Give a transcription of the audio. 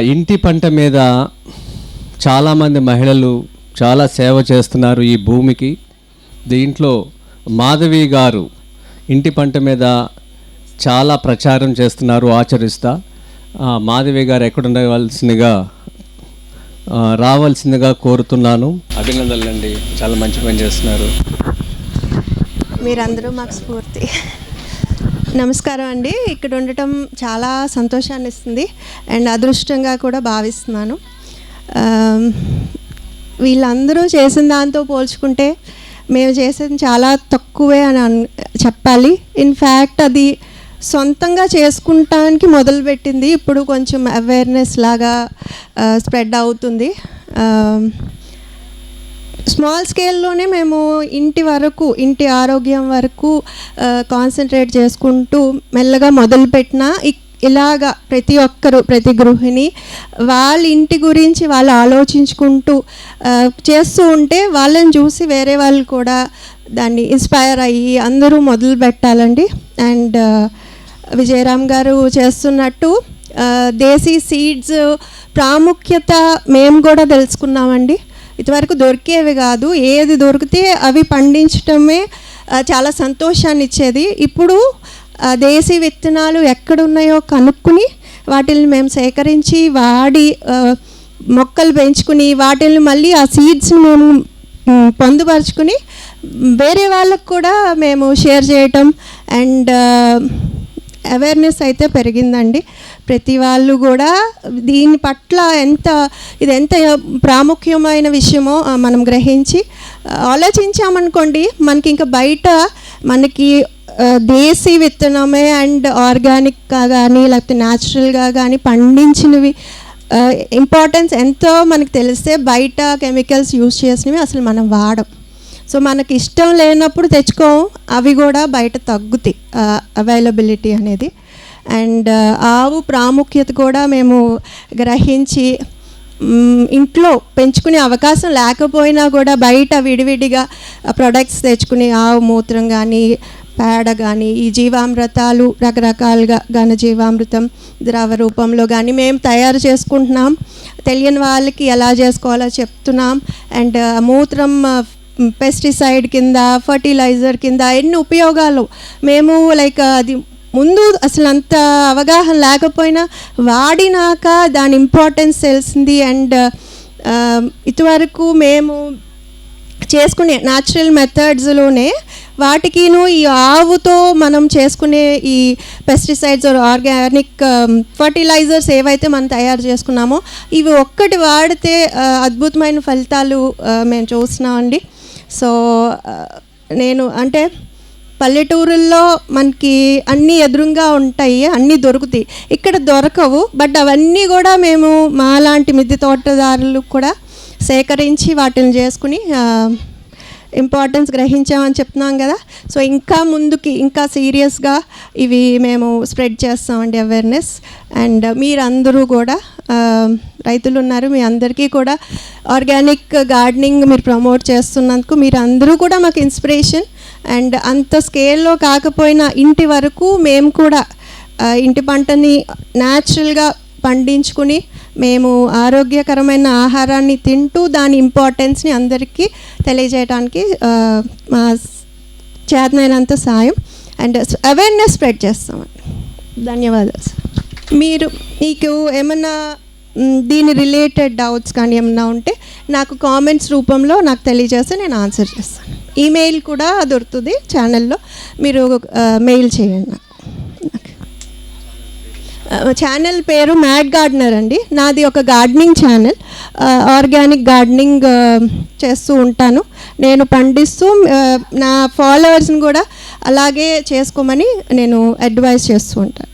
ఇంటి పంట మీద చాలామంది మహిళలు చాలా సేవ చేస్తున్నారు ఈ భూమికి. దీంట్లో మాధవి గారు ఇంటి పంట మీద చాలా ప్రచారం చేస్తున్నారు ఆచరిస్తా. మాధవి గారు ఎక్కడుండవలసిందిగా రావాల్సిందిగా కోరుతున్నాను. అభినందనలండి. చాలా మంచి పని చేస్తున్నారు. మీరందరూ మాకు స్ఫూర్తి. నమస్కారం అండి. ఇక్కడ ఉండటం చాలా సంతోషాన్ని ఇస్తుంది అండ్ అదృష్టంగా కూడా భావిస్తున్నాను. వీళ్ళందరూ చేసిన దాంతో పోల్చుకుంటే మేము చేసేది చాలా తక్కువే అని అన్ చెప్పాలి. ఇన్ఫ్యాక్ట్ అది సొంతంగా చేసుకుంటానికి మొదలుపెట్టింది. ఇప్పుడు కొంచెం అవేర్నెస్ లాగా స్ప్రెడ్ అవుతుంది. స్మాల్ స్కేల్లోనే మేము ఇంటి వరకు ఇంటి ఆరోగ్యం వరకు కాన్సన్ట్రేట్ చేసుకుంటూ మెల్లగా మొదలుపెట్టిన ఇ- ఇలాగా ప్రతి ఒక్కరు ప్రతి గృహిణి వాళ్ళ ఇంటి గురించి వాళ్ళు ఆలోచించుకుంటూ చేస్తూ ఉంటే వాళ్ళని చూసి వేరే వాళ్ళు కూడా దాన్ని ఇన్స్పైర్ అయ్యి అందరూ మొదలు పెట్టాలండి. అండ్ విజయరామ్ గారు చేస్తున్నట్టు దేశీ సీడ్స్ ప్రాముఖ్యత మేము కూడా తెలుసుకున్నామండి. ఇదివరకు దొరికేవి కాదు. ఏది దొరికితే అవి పండించటమే చాలా సంతోషాన్ని ఇచ్చేది ఇప్పుడు దేశీ విత్తనాలు ఎక్కడున్నాయో కనుక్కుని వాటిని మేము సేకరించి వాడి మొక్కలు పెంచుకుని వాటిని మళ్ళీ ఆ సీడ్స్ని మేము పొందుపరుచుకుని వేరే వాళ్ళకు కూడా మేము షేర్ చేయటం అండ్ అవేర్నెస్ అయితే పెరిగిందండి. ప్రతి వాళ్ళు కూడా దీని పట్ల ఎంత ఇది ఎంత ప్రాముఖ్యమైన విషయమో మనం గ్రహించి ఆలోచించామనుకోండి మనకి ఇంకా బయట మనకి దేశీ విత్తనమే అండ్ ఆర్గానిక్గా కానీ లేకపోతే న్యాచురల్గా కానీ పండించినవి ఇంపార్టెన్స్ ఎంతో మనకు తెలిస్తే బయట కెమికల్స్ యూస్ చేసినవి అసలు మనం వాడం. సో మనకి ఇష్టం లేనప్పుడు తెచ్చుకోం. అవి కూడా బయట తగ్గుతాయి అవైలబిలిటీ అనేది. అండ్ ఆవు ప్రాముఖ్యత కూడా మేము గ్రహించి ఇంట్లో పెంచుకునే అవకాశం లేకపోయినా కూడా బయట విడివిడిగా ప్రొడక్ట్స్ తెచ్చుకుని ఆవు మూత్రం కానీ పేడ కానీ ఈ జీవామృతాలు రకరకాలుగా ఘన జీవామృతం ద్రవ రూపంలో కానీ మేము తయారు చేసుకుంటున్నాం. తెలియని వాళ్ళకి ఎలా చేసుకోవాలో చెప్తున్నాం. అండ్ మూత్రం పెస్టిసైడ్ కింద ఫర్టిలైజర్ కింద ఎన్ని ఉపయోగాలు? మేము లైక్ అది ముందు అసలు అంత అవగాహన లేకపోయినా వాడినాక దాని ఇంపార్టెన్స్ తెలిసింది అండ్ ఇటువరకు మేము చేసుకునే న్యాచురల్ మెథడ్స్లోనే వాటికిను ఈ ఆవుతో మనం చేసుకునే ఈ పెస్టిసైడ్స్ ఆర్గానిక్ ఫర్టిలైజర్స్ ఏవైతే మనం తయారు చేసుకున్నామో ఇవి ఒక్కటి వాడితే అద్భుతమైన ఫలితాలు మేము చూస్తున్నామండి. సో నేను అంటే పల్లెటూరుల్లో మనకి అన్నీ ఎదురుగా ఉంటాయి అన్నీ దొరుకుతాయి. ఇక్కడ దొరకవు బట్ అవన్నీ కూడా మేము మాలాంటి మిద్దె తోటదారులు కూడా సేకరించి వాటిని చేసుకుని ఇంపార్టెన్స్ గ్రహించామని చెప్తున్నాం కదా. సో ఇంకా ముందుకి ఇంకా సీరియస్గా ఇవి మేము స్ప్రెడ్ చేస్తామండి అవేర్నెస్ అండ్ మీరందరూ కూడా రైతులు ఉన్నారు మీ అందరికీ కూడా ఆర్గానిక్ గార్డెనింగ్ మీరు ప్రమోట్ చేస్తున్నందుకు మీరు అందరూ కూడా మాకు ఇన్స్పిరేషన్ అండ్ అంత స్కేల్లో కాకపోయినా ఇంటి వరకు మేము కూడా ఇంటి పంటని న్యాచురల్గా పండించుకుని మేము ఆరోగ్యకరమైన ఆహారాన్ని తింటూ దాని ఇంపార్టెన్స్ని అందరికీ తెలియజేయడానికి మా చేతనైనంత సాయం అండ్ అవేర్నెస్ స్ప్రెడ్ చేస్తామండి. ధన్యవాదాలు. సార్ మీరు మీకు ఏమన్నా దీని రిలేటెడ్ డౌట్స్ కానీ ఏమన్నా ఉంటే నాకు కామెంట్స్ రూపంలో నాకు తెలియజేస్తే నేను ఆన్సర్ చేస్తాను. ఈమెయిల్ కూడా దొరుకుతుంది ఛానల్లో. మీరు మెయిల్ చేయండి నాకు. ఛానల్ పేరు మ్యాడ్ గార్డెనర్ అండి. నాది ఒక గార్డెనింగ్ ఛానల్. ఆర్గానిక్ గార్డెనింగ్ చేస్తూ ఉంటాను. నేను పండిస్తూ నా ఫాలోవర్స్ని కూడా అలాగే చేసుకోమని నేను అడ్వైస్ చేస్తూ ఉంటాను.